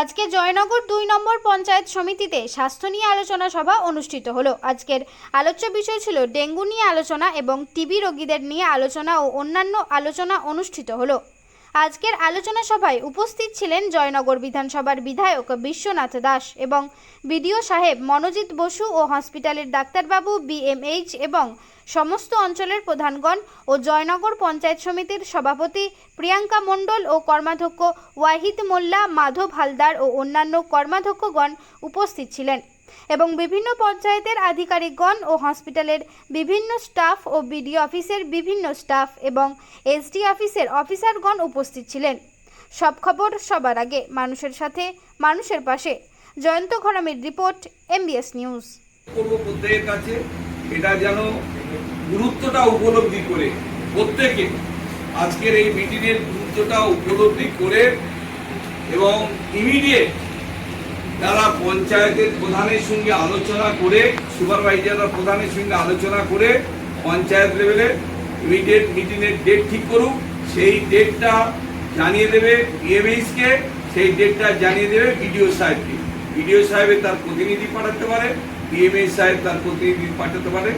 আজকে জয়নগর দুই নম্বর পঞ্চায়েত সমিতিতে স্বাস্থ্য নিয়ে আলোচনা সভা অনুষ্ঠিত হলো। আজকের আলোচ্য বিষয় ছিল ডেঙ্গু নিয়ে আলোচনা এবং টিবি রোগীদের নিয়ে আলোচনা ও অন্যান্য আলোচনা অনুষ্ঠিত হলো। আজকের আলোচনা সভায় উপস্থিত ছিলেন জয়নগর বিধানসভার বিধায়ক বিশ্বনাথ দাস এবং বিডিও সাহেব মনোজিৎ বসু ও হসপিটালের ডাক্তারবাবু বিএমএইচ এবং সমস্ত অঞ্চলের প্রধানগণ ও জয়নগর পঞ্চায়েত সমিতির সভাপতি প্রিয়াঙ্কা মণ্ডল ও কর্মাধ্যক্ষ ওয়াহিদ মোল্লা, মাধব হালদার ও অন্যান্য কর্মাধ্যক্ষগণ উপস্থিত ছিলেন। এবং বিভিন্ন পঞ্চায়েতের আধিকারিকগণ ও হসপিটালের বিভিন্ন স্টাফ ও বিডিও অফিসের বিভিন্ন স্টাফ এবং এসডি অফিসের অফিসারগণ উপস্থিত ছিলেন। সব খবর সবার আগে মানুষের সাথে, মানুষের পাশে। জয়ন্ত ঘরামির রিপোর্ট এমবিএস নিউজ কাছে এটা যেন গুরুত্বটা উপলব্ধি করে, প্রত্যেকে। আজকের এই মিটিংয়ের গুরুত্বটা উপলব্ধি করে এবং ইমিডিয়েট যারা পঞ্চায়েতের প্রধানের সঙ্গে আলোচনা করে, সুপারভাইজাররা প্রধানের সঙ্গে আলোচনা করে পঞ্চায়েত লেভেলে ইমিডিয়েট মিটিংয়ের ডেট ঠিক করুক। সেই ডেটটা জানিয়ে দেবে ইএমএইসকে সেই ডেটটা জানিয়ে দেবে বিডিও সাহেবকে। বিডিও সাহেবের তার প্রতিনিধি পাঠাতে পারে ইএমএইস সাহেব তার প্রতিনিধি পাঠাতে পারে।